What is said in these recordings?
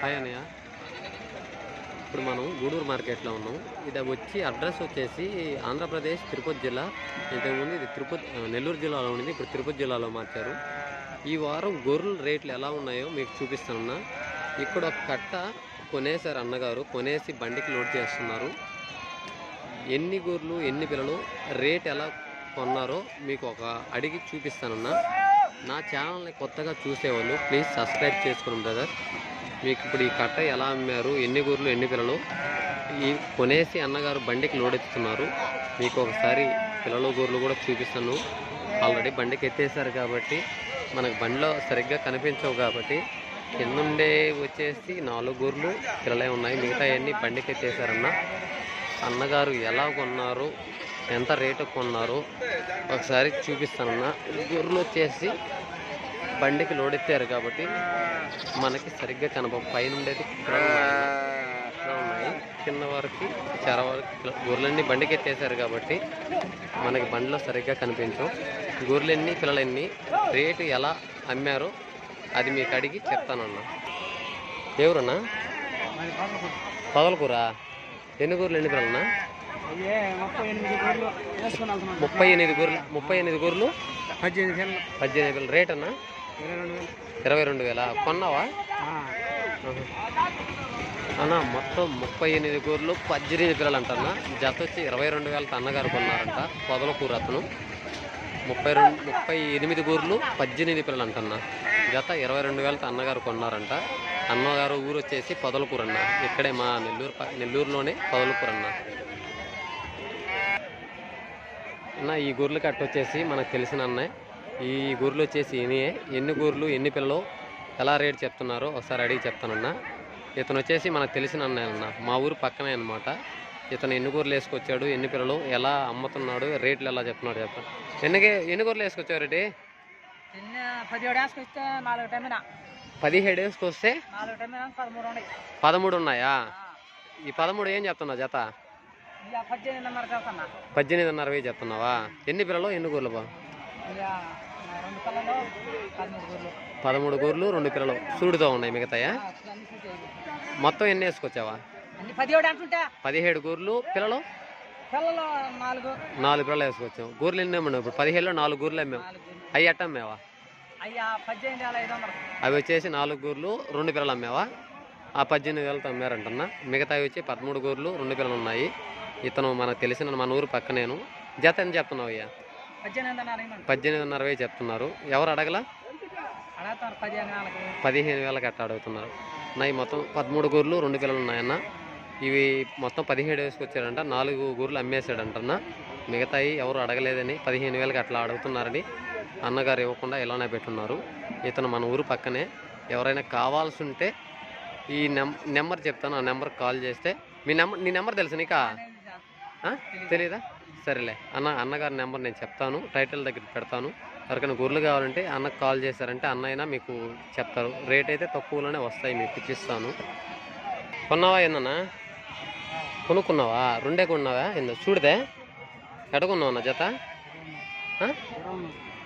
Hi అన్నయ్య. ఇప్పుడు మనం గూడూరు మార్కెట్లో ఉన్నాం. ఇది వచ్చి అడ్రస్ వచ్చేసి ఆంధ్రప్రదేశ్ తిరుపతి జిల్లా. ఇంతకుముందు ఇది తిరుపతి నెల్లూరు జిల్లాలో ఉండింది. ఇప్పుడు తిరుపతి జిల్లాలో మార్చారు. ఈ వారం గొర్రెల రేట్లు ఎలా ఉన్నాయో మీకు చూపిస్తానున్నా ఇక్కడ ఒక కట్ట కొనేశారు అన్నగారు. కొనేసి బండికి లోడ్ చేస్తున్నారు. ఎన్ని గొర్రెలు ఎన్ని పిల్లలు రేట్ ఎలా కొన్నారో మీకు ఒక అడిగి చూపిస్తానన్నా నా ఛానల్ని కొత్తగా చూసేవాళ్ళు ప్లీజ్ సబ్స్క్రైబ్ చేసుకోండి బ్రదర్. మీకు ఇప్పుడు ఈ కట్ట ఎలా అమ్మారు? ఎన్ని గొర్రెలు ఎన్ని పిల్లలు? ఈ కొనేసి అన్నగారు బండికి లోడ్ ఎత్తుతున్నారు. మీకు ఒకసారి పిల్లలు గొర్రెలు కూడా చూపిస్తాను. ఆల్రెడీ బండికి ఎత్తేసారు కాబట్టి మనకు బండిలో సరిగ్గా కనిపించవు కాబట్టి కిందుండే వచ్చేసి నాలుగు గొర్రెలు పిల్లలే ఉన్నాయి. మిగతా అన్నీ బండికి ఎత్తేసారన్న అన్నగారు ఎలా కొన్నారు? ఎంత రేటు కొన్నారు? ఒకసారి చూపిస్తానన్న. గొర్రెలు వచ్చేసి బండికి లోడ్ ఎత్తారు కాబట్టి మనకి సరిగ్గా కనప పైన ఉండేది ఉన్నాయి. కింద వరకు చెర వరకు గొర్రెలన్నీ బండికి ఎత్తేసారు కాబట్టి మనకి బండిలో సరిగ్గా కనిపించవు గొర్రెలన్నీ పిల్లలన్నీ రేటు ఎలా అమ్మారో అది మీకు అడిగి చెప్తానన్నా. ఎవరన్నా? పగలకూర ఎన్ని గొర్రెలు ఎన్ని పిల్లలన్నా? ముప్పై ఎనిమిది గొర్రెలు ముప్పై ఎనిమిది గొర్రెలు పద్దెనిమిది వేలు రేట్ అన్నా ఇరవై రెండు వేలు. కొన్నావా. అన్న మొత్తం ముప్పై ఎనిమిది గొర్రెలు పద్దెనిమిది పిల్లలు అంటన్నా జత వచ్చి ఇరవై రెండు వేలతో అన్నగారు కొన్నారంట పొదలకూర అతను. ముప్పై రెండు ముప్పై ఎనిమిది గొర్రెలు పద్దెనిమిది పిల్లలు అంటన్నా జత ఇరవై రెండు వేలతో అన్నగారు కొన్నారంట. అన్నగారు ఊరు వచ్చేసి పొదలకూర అన్న ఇక్కడే మా నెల్లూరు నెల్లూరులోనే పొదలకూర అన్న అన్న ఈ గొర్రెలు కట్ట వచ్చేసి మనకు తెలిసిన అన్నయ్య ఈ గొర్రెలు వచ్చేసి ఈయనయే ఎన్ని గొర్రెలు ఎన్ని పిల్లలు ఎలా రేట్ చెప్తున్నారో ఒకసారి అడిగి చెప్తానన్నా. ఇతను వచ్చేసి మనకు తెలిసిన అన్న మా ఊరు పక్కనే అనమాట ఇతను ఎన్ని గొర్రెలు వేసుకొచ్చాడు ఎన్ని పిల్లలు ఎలా అమ్ముతున్నాడు రేట్లు ఎలా చెప్తున్నాడు చెప్తాను ఎన్ని ఎన్ని గొర్రెలు వేసుకొచ్చావు రెడ్డి? పదిహేడు వేసుకొస్తే పదమూడు ఉన్నాయి. ఈ పదమూడు ఏం చెప్తున్నావు జత? పద్దెనిమిదిన్నర వెయ్యి చెప్తున్నావా? ఎన్ని పిల్లలు ఎన్ని గొర్రెలు బా? పదమూడు గొర్రెలు. రెండు పిల్లలు. సూడుతో ఉన్నాయి మిగతాయా. మొత్తం ఎన్ని వేసుకొచ్చావా? పదిహేడు అంటుంటా. గొర్రెలు పిల్లలు? నాలుగు. పిల్లలు వేసుకొచ్చాం గొర్రెలు ఎన్ని అమ్మావు ఇప్పుడు? పదిహేడులో నాలుగు గొర్రెలు అమ్మాం అవి ఎట్ట అమ్మావా? అవి వచ్చేసి నాలుగు గొర్రెలు రెండు పిల్లలు అమ్మావా? ఆ పద్దెనిమిది వేలతో అమ్మారంటన్నా. మిగతావి వచ్చి పదమూడు గొర్రెలు రెండు పిల్లలు ఉన్నాయి. ఇతను మనకు తెలిసిన మన ఊరు పక్కనేను. జత ఎంత చెప్తున్నావు అయ్యా? పద్దెనిమిదిన్నర వేలు చెప్తున్నారు. ఎవరు అడగలా? పదిహేను వేలకి. అట్ట అడుగుతున్నారు. నాయి మొత్తం పదమూడు గొర్రెలు రెండు పిల్లలు ఉన్నాయన్న. ఇవి మొత్తం పదిహేడు వేసుకొచ్చారంట నాలుగు గొర్రెలు అమ్మేశాడంటన్న. మిగతాయి ఎవరు అడగలేదని పదిహేను వేలకి అట్లా అడుగుతున్నారని అన్నగారు ఇవ్వకుండా ఇలానే పెట్టున్నారు. ఇతను మన ఊరు పక్కనే. ఎవరైనా కావాల్సి ఉంటే ఈ నెం నెంబర్ చెప్తాను ఆ నెంబర్కి కాల్ చేస్తే. మీ నెంబర్ నీ నెంబర్ తెలుసు నీకా? తెలీదా? సరేలే. అన్న అన్నగారి నెంబర్ నేను చెప్తాను టైటిల్ దగ్గర పెడతాను. ఎవరికైనా గొర్రెలు కావాలంటే అన్నకు కాల్ చేశారంటే అన్న అయినా మీకు చెప్తారు. రేట్ అయితే తక్కువలోనే వస్తాయి మీకు ఇప్పిస్తాను. కొన్నావా ఏందన్నా కొనుక్కున్నావా? రెండే కొన్నావా? ఏందో చూడదే. ఎడగొన్నావు అన్న జత?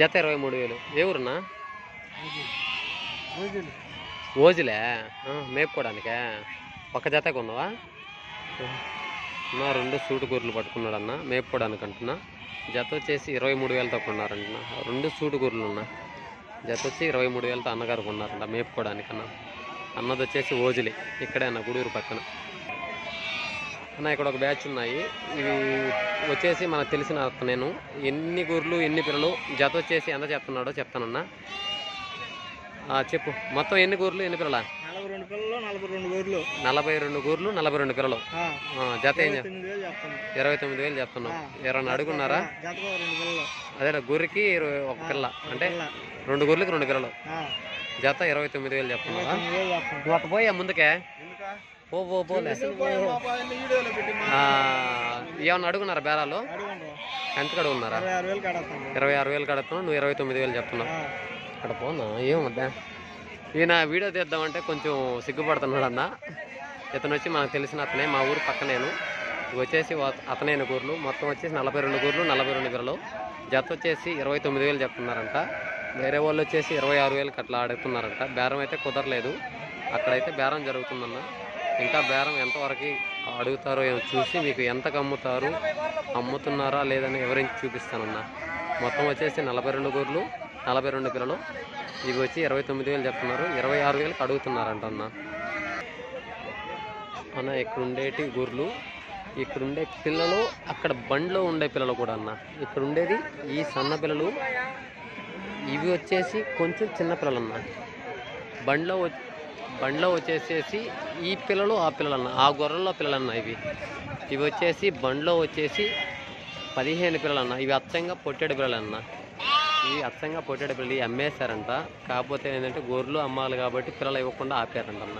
జత ఇరవై మూడు వేలు. ఏ ఊరున్నా? ఓజిలే. మేపుకోవడానికే? ఒక జత కొన్నావా? నా రెండు సూటు గొర్రెలు పట్టుకున్నాడు అన్న మేపుకోవడానికి అంటున్నా. జత వచ్చేసి ఇరవై మూడు వేలతో కొన్నారంటున్నా. రెండు సూటు గొర్రెలు ఉన్నా జత వచ్చి ఇరవై మూడు వేలతో అన్నగారు కొన్నారంట మేపుకోవడానికి అన్న అన్నది వచ్చేసి ఓజిలి. ఇక్కడే అన్న గుడూరు పక్కన. అన్న ఇక్కడ ఒక బ్యాచ్ ఉన్నాయి. ఇవి వచ్చేసి మనకు తెలిసిన నేను. ఎన్ని గొర్రెలు ఎన్ని పిల్లలు జత వచ్చేసి ఎంత చెప్తున్నాడో చెప్తానన్నా. చెప్పు. మొత్తం ఎన్ని గొర్రెలు ఎన్ని పిల్లల. నలభై రెండు పిల్లలు నలభై రెండు పిల్లలు ఆ, జత ఏం ఇరవై తొమ్మిది వేలు చెప్తున్నాం ఎవరన్నా అడుగున్నారా? అదే గొర్రెకి ఇరవై ఒక పిల్ల అంటే. రెండు గొర్రెలకి రెండు పిల్లలు ఆ, జత ఇరవై తొమ్మిది వేలు చెప్తున్నావా తొమ్మిది వేలు చెప్తాను నువ్వు అట్ట పోయా ముందుకే? పో పో పోలే ఆ, ఏమన్నా అడుగున్నారా బేరాలు? ఎంత అడుగున్నారా? ఇరవై ఆరు వేలు కడతాను ఇరవై ఆరు వేలు కడుతున్నావు నువ్వు ఇరవై తొమ్మిది వేలు చెప్తున్నావు. అక్కడ పోనా ఏమద్దా? ఈయన వీడియో తీద్దామంటే కొంచెం సిగ్గుపడుతున్నాడు అన్న ఇతను వచ్చి మనకు తెలిసిన అతనే మా ఊరు పక్కనేను. వచ్చేసి అతనైన గూర్లు. మొత్తం వచ్చేసి నలభై రెండు గూర్లు నలభై రెండు పిల్లలు జత వచ్చేసి ఇరవై తొమ్మిది వేలు చెప్తున్నారంట. వేరే వాళ్ళు వచ్చేసి ఇరవై ఆరు వేలకి అట్లా అడుగుతున్నారంట బేరం అయితే కుదరలేదు. అక్కడైతే బేరం జరుగుతుందన్న. ఇంకా బేరం ఎంతవరకు అడుగుతారో చూసి మీకు ఎంతకు అమ్ముతారు అమ్ముతున్నారా లేదని వివరించి చూపిస్తానన్నా. మొత్తం వచ్చేసి నలభై రెండు గూర్లు. నలభై రెండు పిల్లలు ఇవి వచ్చి ఇరవై తొమ్మిది వేలు చెప్తున్నారు. ఇరవై ఆరు వేలకు అడుగుతున్నారంట అన్న అన్న ఇక్కడ ఉండేటి ఇక్కడుండే పిల్లలు అక్కడ బండ్లో ఉండే పిల్లలు కూడా అన్న. ఇక్కడ ఉండేది ఈ సన్న పిల్లలు. ఇవి వచ్చేసి కొంచెం చిన్న పిల్లలు అన్న బండిలో వ- వచ్చేసేసి ఈ పిల్లలు ఆ పిల్లలు అన్న ఆ గొర్రెల్లో పిల్లలు అన్న ఇవి. ఇవి వచ్చేసి బండ్లో వచ్చేసి పదిహేను పిల్లలు అన్న ఇవి అచ్చంగా పొట్టేడు పిల్లలు ఈ అచ్చంగా పొట్టేడు పిల్లలు అమ్మేశారంట. కాకపోతే ఏంటంటే గొర్రెలు అమ్మాలి కాబట్టి పిల్లలు ఇవ్వకుండా ఆపారంట అన్న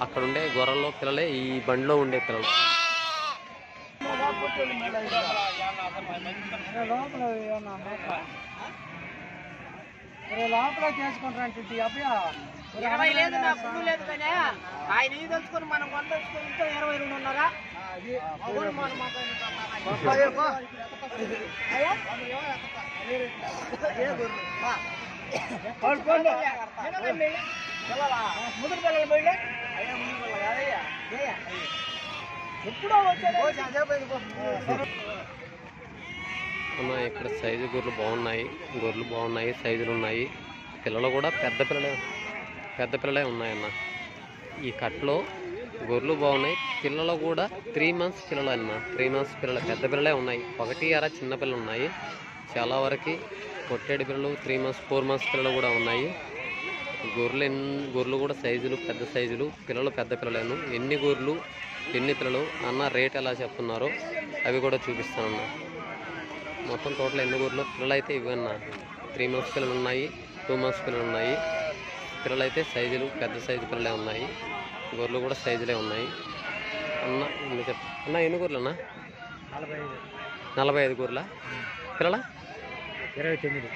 అక్కడ ఉండే గొర్రెల్లో పిల్లలే ఈ బండిలో ఉండే పిల్లలు. లోపల లోపల చేసుకుంటారంటే అబ్బా? ఇరవై లేదు నా లేదు కానీ ఆయన ఇది తెలుసుకొని మనం వంద తెలుసుకొని ఇంకా ఇరవై రెండు ఉన్నారా? ముదురు పిల్లలు అయ్యా ఏయ్యా. ఎప్పుడో వచ్చాడు. అన్న ఇక్కడ సైజు గొర్రెలు బాగున్నాయి గొర్రెలు బాగున్నాయి సైజులు ఉన్నాయి. పిల్లలు కూడా పెద్ద పిల్లలే పెద్ద పిల్లలే ఉన్నాయన్న. ఈ కట్లో గొర్రెలు బాగున్నాయి పిల్లలు కూడా త్రీ మంత్స్ పిల్లలు అన్న త్రీ మంత్స్ పిల్లలు పెద్ద పిల్లలే ఉన్నాయి. ఒకటి అర చిన్న పిల్లలు ఉన్నాయి. చాలా వరకు కొట్టేడు పిల్లలు త్రీ మంత్స్ ఫోర్ మంత్స్ పిల్లలు కూడా ఉన్నాయి. గొర్రెలు ఎన్ గొర్రెలు కూడా సైజులు పెద్ద సైజులు. పిల్లలు పెద్ద పిల్లలేను. ఎన్ని గొర్రెలు ఎన్ని పిల్లలు అన్న రేట్ ఎలా చెప్తున్నారో అవి కూడా చూపిస్తానన్నా. మొత్తం టోటల్ ఎన్ని ఊర్లో? పిల్లలు అయితే ఇవన్న త్రీ మంత్స్ పిల్లలు ఉన్నాయి టూ మంత్స్ పిల్లలు ఉన్నాయి. పిల్లలు అయితే సైజులు పెద్ద సైజు పిల్లలే ఉన్నాయి. గొర్రెలు కూడా సైజులే ఉన్నాయి. అన్న అన్న ఎన్ని గొర్రెలు అన్న? నలభై ఐదు గొర్రెల? పిల్లల? ఇరవై తొమ్మిది.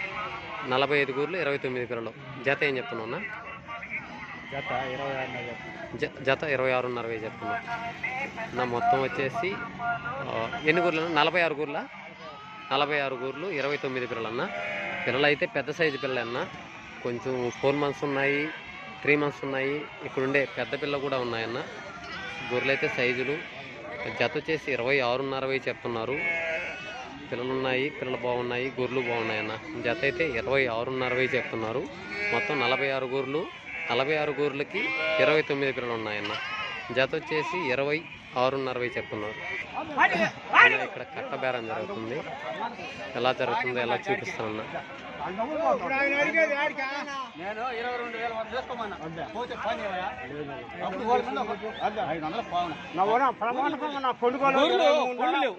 నలభై ఐదు గొర్రెలు ఇరవై తొమ్మిది పిల్లలు. జత ఏం చెప్తున్నావు అన్న? జత ఇరవై ఆరు జ జత ఇరవై ఆరున్నర వేలు చెప్తున్నా నా మొత్తం వచ్చేసి ఎన్ని గూర్లు నలభై ఆరు గూర్ల నలభై ఆరు గూర్లు ఇరవై తొమ్మిది పిల్లలన్న. పిల్లలు అయితే పెద్ద సైజు పిల్లలన్న. కొంచెం ఫోర్ మంత్స్ ఉన్నాయి త్రీ మంత్స్ ఉన్నాయి. ఇక్కడుండే పెద్ద పిల్ల కూడా ఉన్నాయన్న. గొర్రెలు అయితే సైజులు. జత వచ్చేసి ఇరవై ఆరున్నర వై చెప్తున్నారు. పిల్లలు ఉన్నాయి పిల్లలు బాగున్నాయి గొర్రెలు బాగున్నాయన్న. జత అయితే ఇరవై ఆరున్నర వై చెప్తున్నారు. మొత్తం నలభై ఆరు గొర్రెలు నలభై ఆరు గొర్రెలకి ఇరవై తొమ్మిది పిల్లలు ఉన్నాయన్న జత వచ్చేసి ఇరవై ఆరున్నర వేలు చెప్తున్నారు ఇక్కడ కట్ట బేరం జరుగుతుంది. ఎలా జరుగుతుందో ఎలా చూపిస్తానన్న.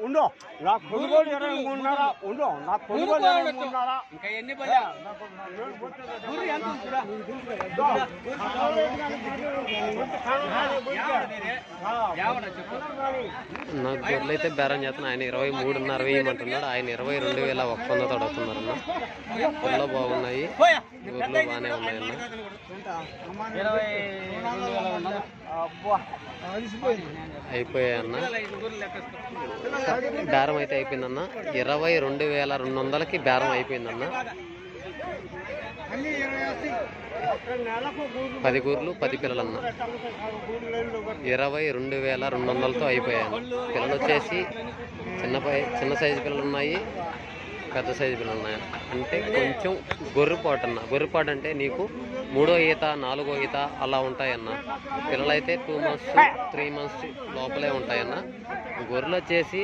ఉండు. నా కొనుగోలు ఇరవై మూడున్నర ఉండు. నా కొనుగోలు ఇరవై మూడున్నర. ఇంకా ఎన్ని పని చెప్పు నా గొర్రెలు అయితే బేరం చేస్తున్నా. ఆయన ఇరవై మూడున్నర వేయమంటున్నాడు. ఆయన ఇరవై రెండు వేల ఒక్క వంద తొడుగుతున్నారన్న గొర్రెలు బాగున్నాయి. గొర్రెలు బాగానే ఉన్నదా? అయిపోయాయన్న. బేరం అయితే అయిపోయిందన్న. ఇరవై రెండు వేల రెండు వందలకి బేరం అయిపోయిందన్న. పది గూర్లు పది పిల్లలన్న. ఇరవై రెండు వేల రెండు వందలతో అయిపోయాను పిల్లలు వచ్చేసి చిన్న చిన్న సైజు పిల్లలు ఉన్నాయి పెద్ద సైజు పిల్లలు ఉన్నాయి అంటే కొంచెం గొర్రెపాటు అన్న గొర్రెపాటు అంటే నీకు మూడో ఈత నాలుగో ఈత అలా ఉంటాయన్న. పిల్లలు అయితే టూ మంత్స్ త్రీ మంత్స్ లోపలే ఉంటాయన్న. గొర్రెలు వచ్చేసి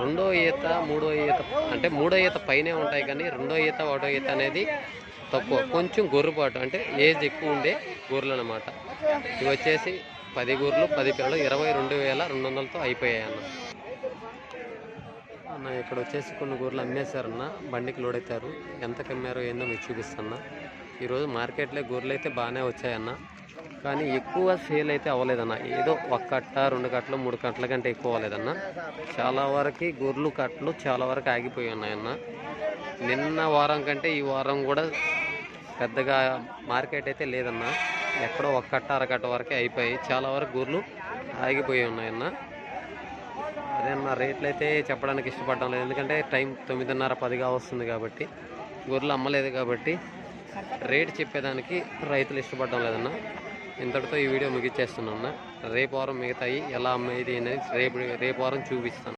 రెండో ఈత మూడో ఈత అంటే మూడో ఈత పైనే ఉంటాయి కానీ రెండో ఈత ఒకటో ఈత అనేది తక్కువ. కొంచెం గొర్రెపాటు అంటే ఏజ్ ఎక్కువ ఉండే గొర్రెలు అనమాట ఇవి వచ్చేసి పది గొర్రెలు పది పిల్లలు ఇరవై రెండు వేల రెండు వందలతో అయిపోయాయి అన్న. అన్న ఇక్కడ వచ్చేసి కొన్ని గొర్రెలు అమ్మేశారన్న బండికి లోడ్ అవుతారు ఎంతకు అమ్మారో ఏందో మీకు చూపిస్తున్నా ఈరోజు మార్కెట్లో గొర్రెలు అయితే బాగానే వచ్చాయన్న. కానీ ఎక్కువ సేల్ అయితే అవ్వలేదన్న. ఏదో ఒక కట్ట రెండు కట్టలు మూడు కట్టల కంటే ఎక్కువ అవ్వలేదన్న. చాలా వరకు గొర్రెలు కట్టలు చాలా వరకు ఆగిపోయి ఉన్నాయన్న. నిన్న వారం కంటే ఈ వారం కూడా పెద్దగా మార్కెట్ అయితే లేదన్న. ఎక్కడో ఒక కట్ట అరకట్ట వరకే అయిపోయి చాలా వరకు గొర్రెలు ఆగిపోయి ఉన్నాయన్న. అదే రేట్లు అయితే చెప్పడానికి ఇష్టపడడం లేదు. ఎందుకంటే టైం తొమ్మిదిన్నర పదిగా వస్తుంది కాబట్టి గొర్రెలు అమ్మలేదు కాబట్టి రేట్ చెప్పేదానికి రైతులు ఇష్టపడడం లేదన్నా. ఇంతటితో ఈ వీడియో ముగిచ్చేస్తున్నాను. రేపు వారం మిగతాయి ఎలా అమ్మేది అనేది రేపు రేపు వారం చూపిస్తాను.